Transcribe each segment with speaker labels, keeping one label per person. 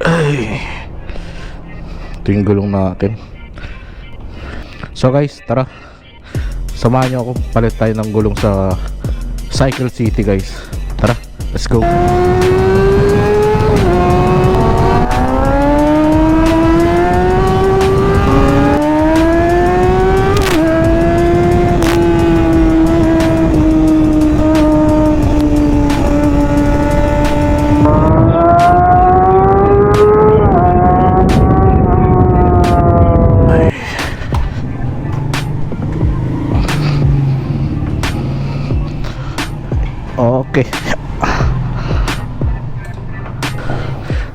Speaker 1: Ay. Ito yung gulong natin. So guys, tara. Samahan niyo ako. Palit tayo ng gulong sa Cycle City guys. Tara, let's go.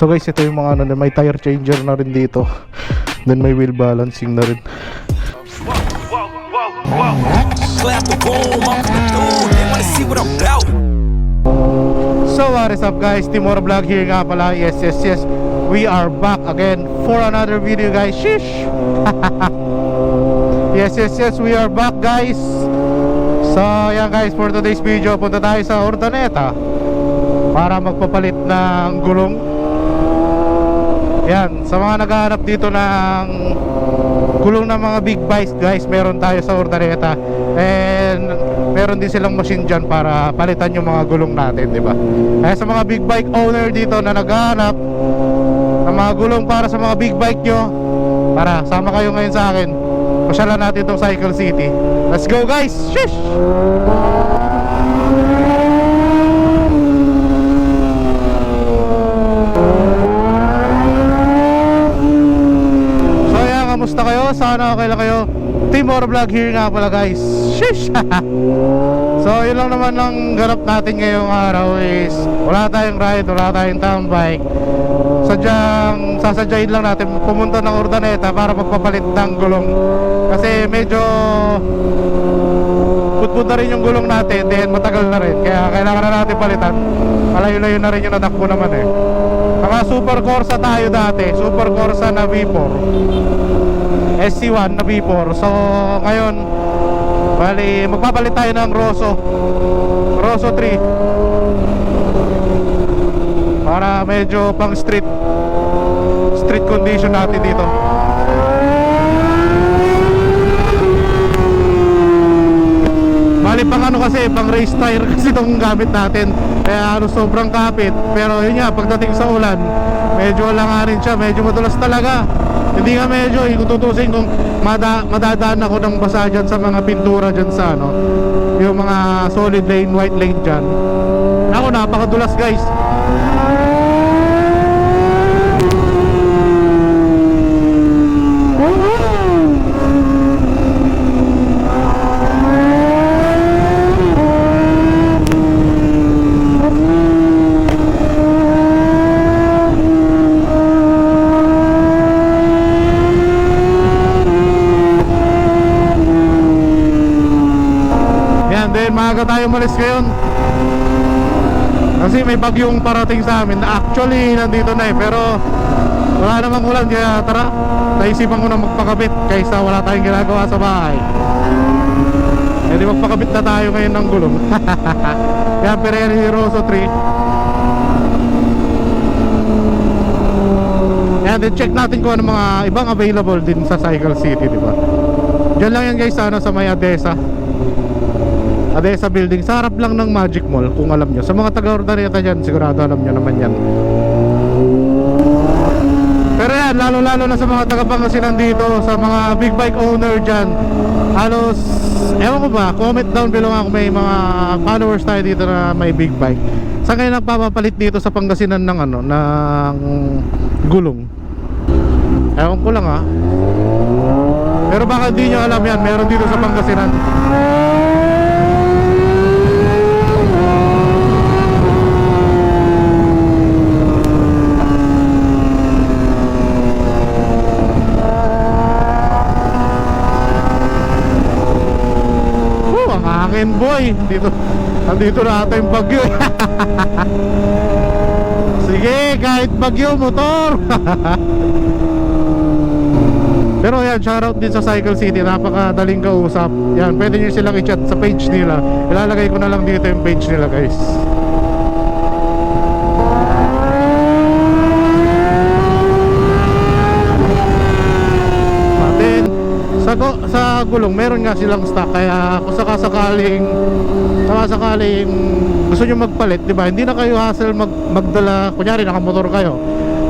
Speaker 1: So guys, ito yung mga ano, may tire changer na rin dito. Then may wheel balancing na rin. So what is up guys? Timor Vlog here nga pala. Yes, yes, yes. We are back again for another video guys. Shish! yes, yes, yes. We are back guys. So yan guys, for today's video, punta tayo sa Urdaneta para magpapalit ng gulong. Yan, sa mga naghahanap dito ng gulong ng mga big bikes guys, meron tayo sa Urdaneta. And meron din silang machine dyan para palitan yung mga gulong natin, di ba? Kaya sa mga big bike owner dito na naghahanap ng mga gulong para sa mga big bike nyo, tara, sama kayo ngayon sa akin. Pasyalan natin itong Cycle City. Let's go guys! Shish! So ayan, kamusta kayo? Sana okay lang kayo. Timor Vlog here nga pala guys. Shish! so yun lang naman ang ganap natin ngayong araw is Wala tayong ride, wala tayong tambike Sadyang sasadyain lang natin pumunta ng Urdaneta para magpapalit ng gulong. Kasi medyo putput na rin yung gulong natin Then matagal na rin. Kaya kailangan na natin palitan. Malayo-layo na rin yung natakbo naman eh. Mga Super Corsa tayo dati. Super Corsa na V4 SC1 na V4 So ngayon Bali magpapalit tayo ng Rosso. Rosso 3 Para medyo pang street Street condition natin dito. Bali pang ano kasi, pang race tire kasi itong gamit natin. Kaya ano sobrang kapit. Pero yun nga, pagdating sa ulan Medyo langanin siya, medyo madulas talaga Hindi nga medyo, eh, kung tutusin kung mada, madadaan ako ng basa dyan sa mga pintura dyan sa ano Yung mga solid lane, white lane dyan. Ako, napakadulas guys Then maaga tayo malis ngayon. Kasi may bagyong parating sa amin. Na actually nandito na eh Pero wala namang ulan kaya tara. Naisipan ko na magpakabit kaysa wala tayong ginagawa sa bahay. E di magpakabit na tayo ngayon ng gulong. Yan, Pirelli Rosso 3 Yan, then check natin kung ano mga ibang available din sa Cycle City, di ba? Diyan lang yan guys, ano, sa may Adesa Adesa building, sa harap lang ng Magic Mall kung alam nyo. Sa mga taga-Urdaneta dyan, sigurado alam nyo naman yan. Pero yan, lalo-lalo na sa mga taga-Pangasinan dito Sa mga big bike owner dyan. Halos, ewan ko ba, comment down below nga kung may mga followers tayo dito na may big bike. Saan kayo nagpapapalit dito sa Pangasinan ng ano, ng gulong? Ewan ko lang ah. Pero baka di nyo alam yan, meron dito sa Pangasinan Oh, ang hangin boy. Dito, nandito na ata yung bagyo. Sige, kahit bagyo, motor. Pero yan, shoutout din sa Cycle City. Napakadaling kausap. Yan, pwede nyo silang i-chat sa page nila. Ilalagay ko na lang dito yung page nila, guys. Gulong, meron nga silang stock kaya kung sakasakaling sakasakaling gusto nyo magpalit, di ba? Hindi na kayo hassle mag, magdala, kunyari nakamotor kayo.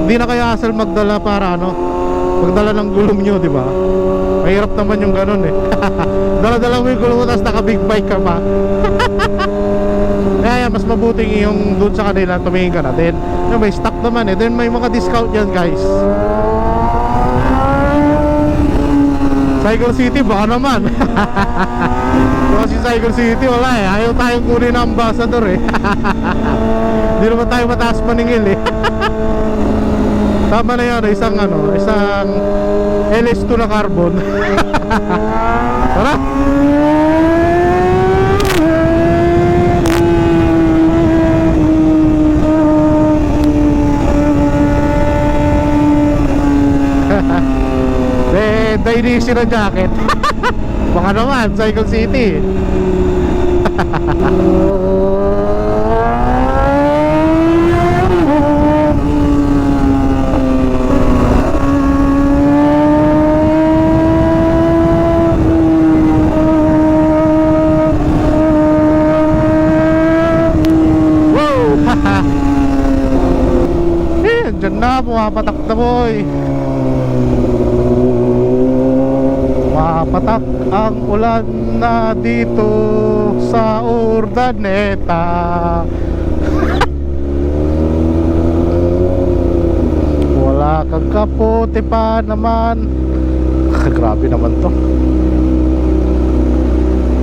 Speaker 1: Hindi na kayo hassle magdala para ano, magdala ng gulong nyo, di ba? Mahirap naman yung ganun eh. Dala-dala mo yung gulong mo tapos naka big bike ka pa. Kaya mas mabuting yung doon sa kanila tumingin ka na. Then, may stock naman eh. Then may mga discount yan guys. Cycle City baka naman. Kasi Cycle City wala eh. Ayaw tayong kunin ng ambassador eh. Hindi naman tayo mataas maningil eh. Tama na yan, isang ano, isang LS2 na carbon. Tara! Dainisi na jacket. Baka naman, Cycle City. Eh, dyan na, pumapatak na boy. Mapatak ang ulan na dito sa Urdaneta. Wala kang kapote pa naman. Grabe naman to.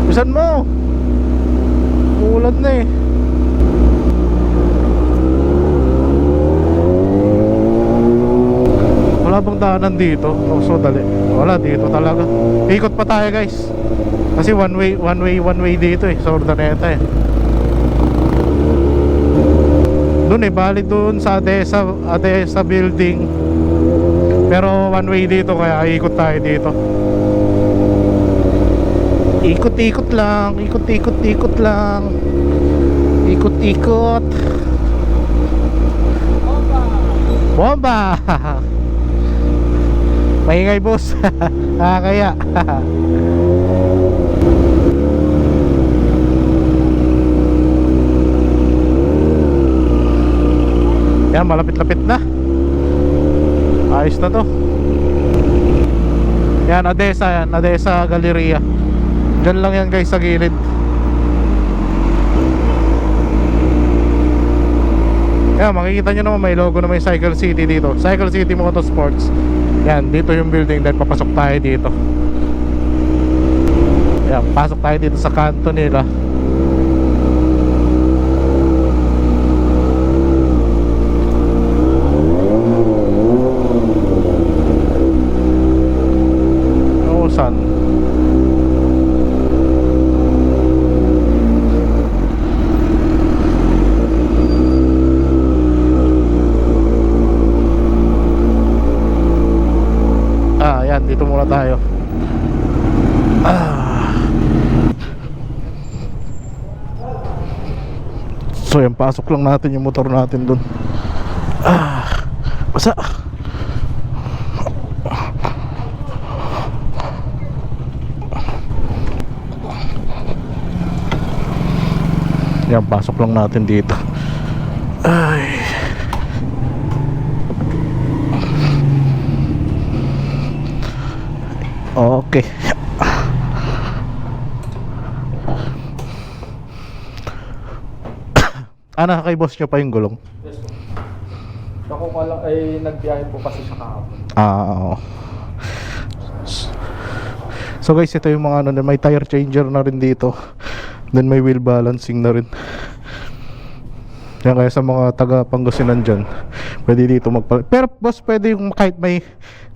Speaker 1: Bisan mo! Ulan na eh Wala bang daanan dito? Oh, so dali. Wala dito talaga. Ikot pa tayo, guys. Kasi one way, one way, one way dito eh. Sa Urdaneta eh. Doon eh, bali doon sa Adesa, Adesa building. Pero one way dito kaya ikot tayo dito. Ikot-ikot lang, ikot-ikot-ikot lang. Ikot-ikot. Bomba! Maingay boss. ah, kaya. Yan, malapit-lapit na. Ayos na to. Yan, Adesa yan. Adesa Galleria. Diyan lang yan guys sa gilid. Yan, makikita nyo naman may logo na may Cycle City dito. Cycle City Motorsports. Yan, dito yung building then papasok tayo dito. Yan, pasok tayo dito sa kanto nila. Oo, saan? Ah, yan, dito muna tayo. Ah. So, yan, pasok lang natin yung motor natin dun. Ah, basa. Yan, pasok lang natin dito. Ay. Okay. Ana kay boss nyo pa yung gulong?
Speaker 2: Yes po. Ako ko lang ay nagbiyahe po kasi siya kahapon.
Speaker 1: Ah, oo. So guys, ito yung mga ano, na- may tire changer na rin dito. Then may wheel balancing na rin. Yan kaya sa mga taga Pangasinan dyan, pwede dito magpa... Pero boss, pwede yung kahit may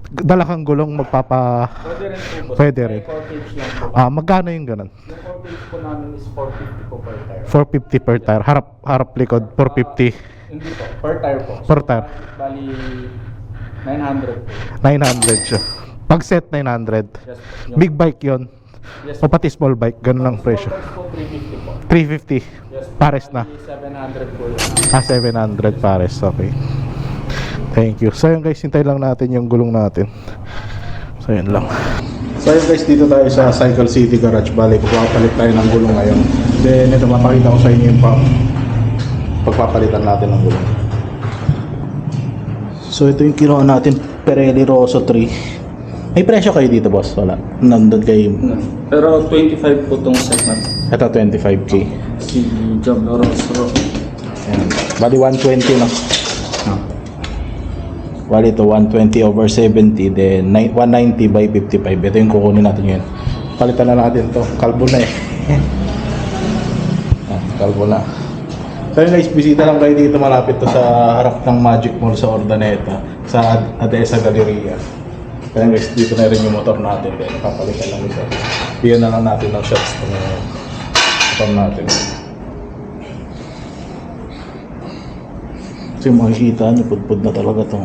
Speaker 1: dala kang gulong magpapa...
Speaker 2: Pwede rin po boss.
Speaker 1: Pwede rin.
Speaker 2: May 4 page lang po.
Speaker 1: Ah, magkano yung ganun?
Speaker 2: Yung 4 page po namin is 450 po per tire.
Speaker 1: 450 per tire. Harap, harap likod, 450
Speaker 2: Ah, hindi po. Per tire po.
Speaker 1: per tire.
Speaker 2: Bali, 900 po.
Speaker 1: 900 siya. Pag set, 900.
Speaker 2: Yes po. Yung-
Speaker 1: Big bike yon
Speaker 2: Yes
Speaker 1: O pati small bike, ganun lang presyo.
Speaker 2: Small bikes po 350 po.
Speaker 1: 350.
Speaker 2: Yes po.
Speaker 1: Pares na.
Speaker 2: Bali, 700 po yun.
Speaker 1: Ah, 700 pares. Okay. Thank you. So yun guys, hintay lang natin yung gulong natin. So yun lang. So ayun guys, dito tayo sa Cycle City Garage. Bali, pagpapalit tayo ng gulong ngayon. Then ito, mapakita ko sa inyo yung pa- pagpapalitan natin ng gulong. So ito yung kinuha natin, Pirelli Rosso 3. May presyo kayo dito boss? Wala. Nandun kayo.
Speaker 2: Pero 25 po tong set natin.
Speaker 1: Ito 25k.
Speaker 2: Si Job.
Speaker 1: Ayan. Bali 120 na. Ah. Bali ito 120 over 70 then ni- 190 by 55. Ito yung kukunin natin ngayon. Palitan na natin to. Kalbo na eh. ah, kalbo na. So guys, bisita lang kayo dito malapit to sa harap ng Magic Mall sa Ordaneta sa Ad- Adesa Galleria. Kaya guys, dito na rin yung motor natin. Then papalitan lang ito. Bigyan na lang natin ng shots ng motor natin. Kasi makikita nyo, pudpud na talaga to.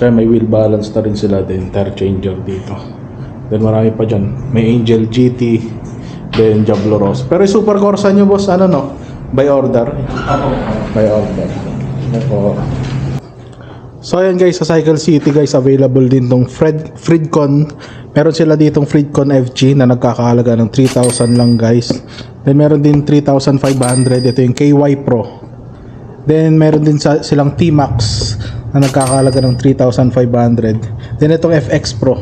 Speaker 1: Kaya may wheel balance na rin sila din, tire changer dito. Then marami pa dyan. May Angel GT, then Diablo Ross. Pero yung Super Corsa nyo boss, ano no? By order? By order. Ako. So ayan guys, sa Cycle City guys, available din tong Fred, Freedcon. Meron sila ditong Freedcon FG na nagkakahalaga ng 3,000 lang guys. Then meron din 3,500. Ito yung KY Pro. Then meron din sa, silang T-Max na nagkakahalaga ng 3,500. Then itong FX Pro.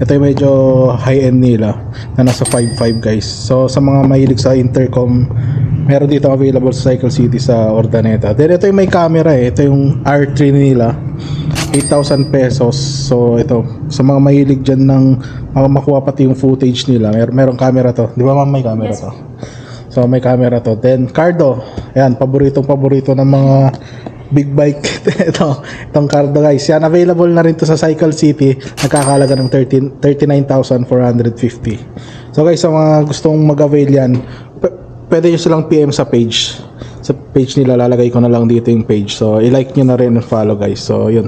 Speaker 1: Ito yung medyo high-end nila na nasa 5.5 guys. So sa mga mahilig sa intercom, meron dito available sa Cycle City sa Ordaneta. Then ito yung may camera eh. Ito yung R3 nila. 8,000 pesos. So ito, sa mga mahilig dyan ng mga makuha pati yung footage nila. Mer merong camera to. Di ba ma'am may camera to? So may camera to. Then Cardo, ayan, paboritong paborito ng mga big bike. ito, itong Cardo guys. Yan, available na rin to sa Cycle City. Nagkakalaga ng 13 39,450. So guys, sa mga gustong mag-avail yan, pwede nyo silang PM sa page. Sa page nila, lalagay ko na lang dito yung page. So, i-like nyo na rin and follow guys. So, yun.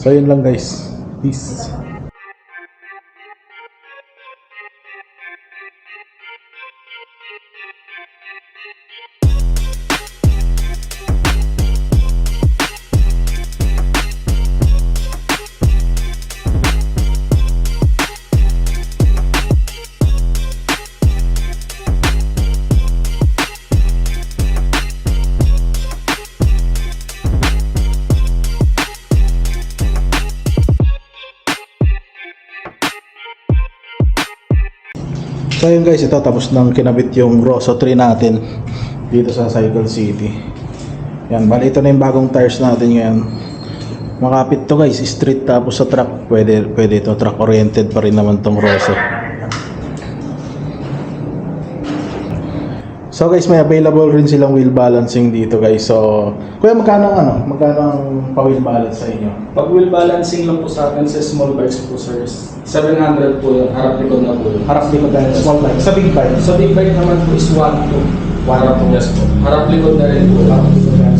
Speaker 1: So, yun lang guys. Peace. So yun guys, ito tapos nang kinabit yung Rosso 3 natin dito sa Cycle City. Yan, bali ito na yung bagong tires natin ngayon. Makapit to guys, street tapos sa truck, pwede, pwede ito, truck oriented pa rin naman tong Rosso. So guys, may available rin silang wheel balancing dito guys. So, kuya magkano ang ano? Magkano ang pa-wheel balance sa inyo?
Speaker 2: Pag wheel balancing lang po sa atin sa small bikes po sir, 700 po yun, harap likod na po yun.
Speaker 1: Harap likod tayo small bike. Sa big bike.
Speaker 2: Sa big bike naman po is 1 2. Harap po. Yes po. Harap likod na rin po.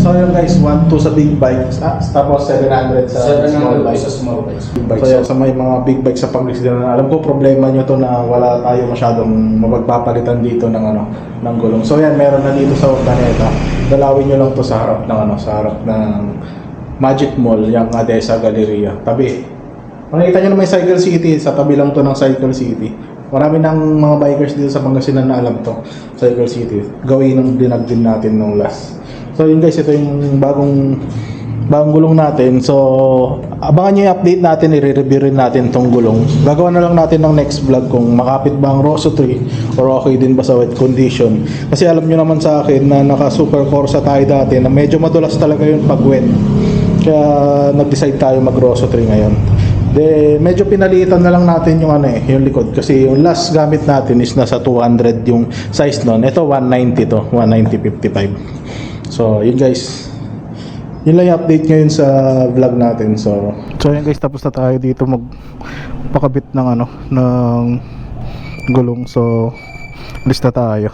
Speaker 1: So yun guys, 1 2 sa big bike, ah, tapos 700 sa
Speaker 2: 700
Speaker 1: small bike.
Speaker 2: sa small bikes.
Speaker 1: So yun, sa may mga big bike sa Pangasinan, alam ko problema nyo to na wala tayo masyadong mapagpapalitan dito ng ano ng gulong. So yan, meron na dito sa Urdaneta. Dalawin nyo lang to sa harap ng ano, sa harap ng Magic Mall, yung Adesa Galleria. Tabi. Makikita nyo naman yung Cycle City, sa tabi lang to ng Cycle City. Marami ng mga bikers dito sa Pangasinan na alam to, Cycle City. Gawin ng dinag din natin nung last. So yun guys, ito yung bagong bagong gulong natin. So, abangan nyo yung update natin, i-review rin natin tong gulong. Gagawa na lang natin ng next vlog kung makapit ba ang Rosso 3 or okay din ba sa wet condition. Kasi alam nyo naman sa akin na naka Super Corsa tayo dati na medyo madulas talaga yung pag wet. Kaya nag-decide tayo mag Rosso 3 ngayon. De, medyo pinalitan na lang natin yung ano eh, yung likod kasi yung last gamit natin is nasa 200 yung size nun. Ito 190 to, 190 55. So, yun guys. Yun lang yung update ngayon sa vlog natin. So, so yun guys, tapos na tayo dito magpakabit ng ano, ng gulong. So, alis na tayo.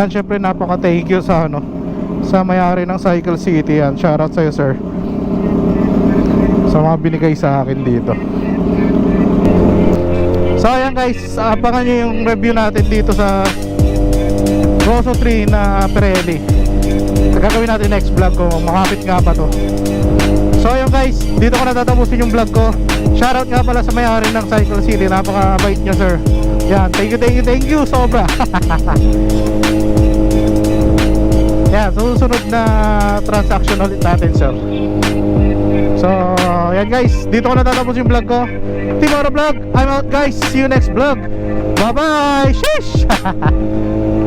Speaker 1: Yan, syempre napaka thank you sa ano sa may-ari ng Cycle City yan. Shoutout sa'yo, sir. Sa mga binigay sa akin dito. So ayan guys, abangan nyo yung review natin dito sa Rosso 3 na Pirelli. Gagawin natin next vlog ko. Makapit nga ba to? So ayun guys. Dito ko natatapusin yung vlog ko. Shoutout nga pala sa may-ari ng Cycle City. Napaka-bait nyo sir. Yan. Thank you thank you thank you. Sobra. Yan. Susunod na transaction ulit natin sir. So yan guys. Dito ko natatapos yung vlog ko. Timoro Vlog. I'm out guys. See you next vlog. Bye bye shish